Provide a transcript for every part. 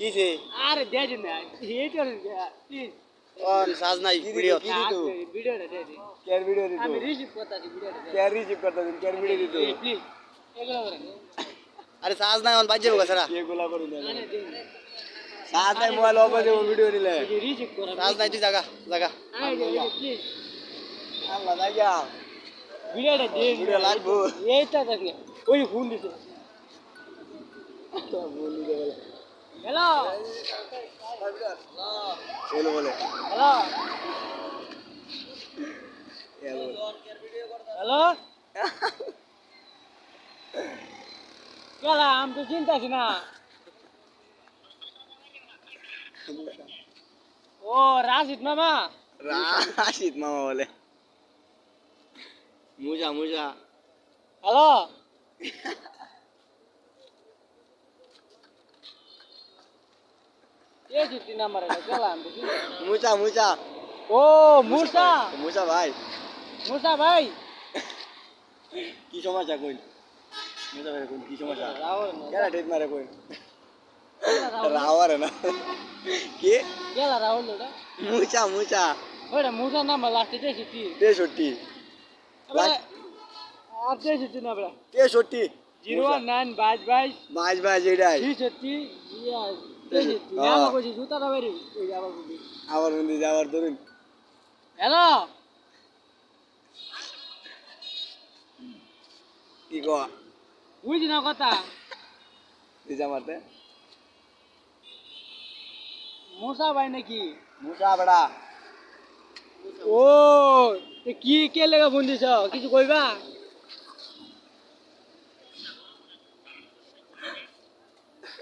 কিছে আরে দে দিন না এইটা প্লিজ অন সাজ নাই ভিডিও কি দিত? ভিডিওটা দে দিন কেয়ার ভিডিও দিত আমি রিসিভ করতেছি ভিডিওটা দে কেয়ার রিসিভ করতে দিন কেয়ার ভিডিও দিত প্লিজ এগুলো করেন আরে সাজ নাই অন বাজে বগা সারা এগুলা করুন না মানে দিন সাথ নাই মোবাইল অফ দেব ভিডিও নিলে রিসিভ করা সাজ নাই তুই জাগা জাগা আই প্লিজ আল্লাহ জায়গা ভিডিওটা দিন ভিডিও লাগবো এইটা দেখে ওই ফোন দিছে বলি দে হ্যালো এলো বলে হ্যালো হ্যালো গেলাম তো চিন্তাছি না ও রাশিদ মামা রাশিদ মামা বলে মুজা মুজা হ্যালো মুজা মুজা ও মুসা মুজা ভাই মুসা ভাই কি সমস্যা কই মুজা ভাই কই কি সমস্যা কেন ঠিক মারে কই রাহুল রাওয়ারে না কি গেলা রাহুল ওটা মুচা মুচা ওটা মুসা নাম্বার লাস্টে তেষট্টি এবারে আর চিঠি না বেড়া তেষট্টি জিরো নাইন বাইশ বাইশ বাইশ বাইশ এটাই তেষট্টি আবার মন্দির যাওয়ার ধরুন। হ্যালো? কি কো বুঝি না কথা। দিজা মারতে মুসা ভাই নাকি? মুচা বেড়া। ও তে কি কে লেগে ফোন দিছ? কিছু কইবা?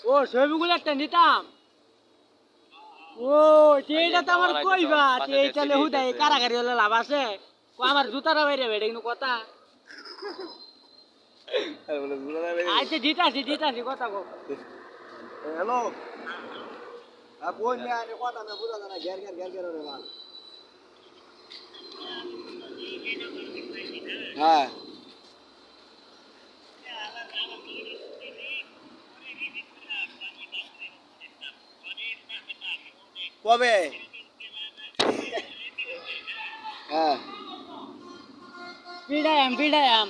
ও, ছবিগুলো একটা নিতাম। ও এইটা তো আমার কইবা এইটা লে হুদাই কারাগারি হলে লাভ আছে। ও, আমার জুতাটা বাইরে বেড়ে কিন্তু কথা। আর আচ্ছা দিতাছি দিতাছি কথা কো হ্যালো? আ কোন মে কথা না ঘের ঘের ঘের হ্যাঁ। কবে? হ্যাঁ। বিড়ায়াম বিড়ায়াম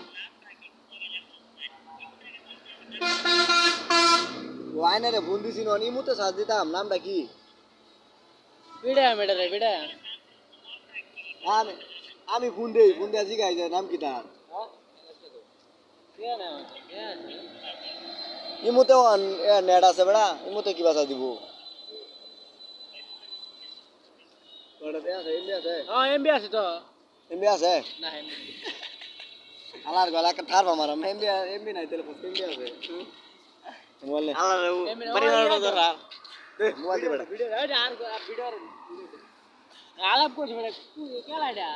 ওয়াইনে রে ফোন দিছি সাজ দিতাম নামটা কি? বিড়ায়াম এটা রে বিড়ায়াম আমি আমি ফোন দেই ফোন দিয়া জিগাই যে নাম কি তার? ইমুতে অন নেট আছে বেড়া ইমুতে কি বাসা দিব ওটাতে আছে এমবি আছে হ্যাঁ এমবি আছে তো এমবি আছে না এমবি আলার গলা একটা থার মারা এমবি এমবি নাই তাহলে পোস্ট এমবি আছে মোবাইল নে পরিবার ধরা দে মোবাইল দে বেড়া ভিডিও আর আর ভিডিও আলাপ করছ বেটা কেলা এটা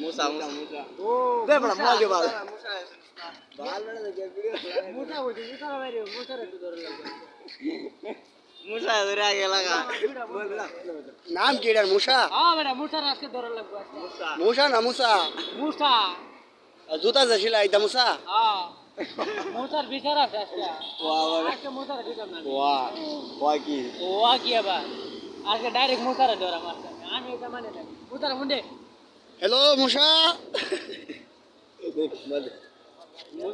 মুসা মুসা মুসা ও দে বেড়া মোবাইল দে বাল বাল বেড়া দে ভিডিও মুসা হইছে মুসা বাইরে মুসা একটু ধরে লাগবে মুসা ধরে আগে লাগা। নাম কি এটার মুসা? হ্যাঁ বেটা মুসা আজকে ধরে লাগবে মুসা। না মুসা? মুসা। জুতা যাছিল আইতা মুসা? হ্যাঁ। মুসার বিচার আছে আজকে। ওয়া ওয়া আজকে মুসার দিতাম না ওয়া ওয়া কি? ও আ কি আবার? আজকে ডাইরেক্ট মুসারে ধরা মারছে আমি এটা মানে মুসার মুন্ডে হ্যালো মুসা? দেখ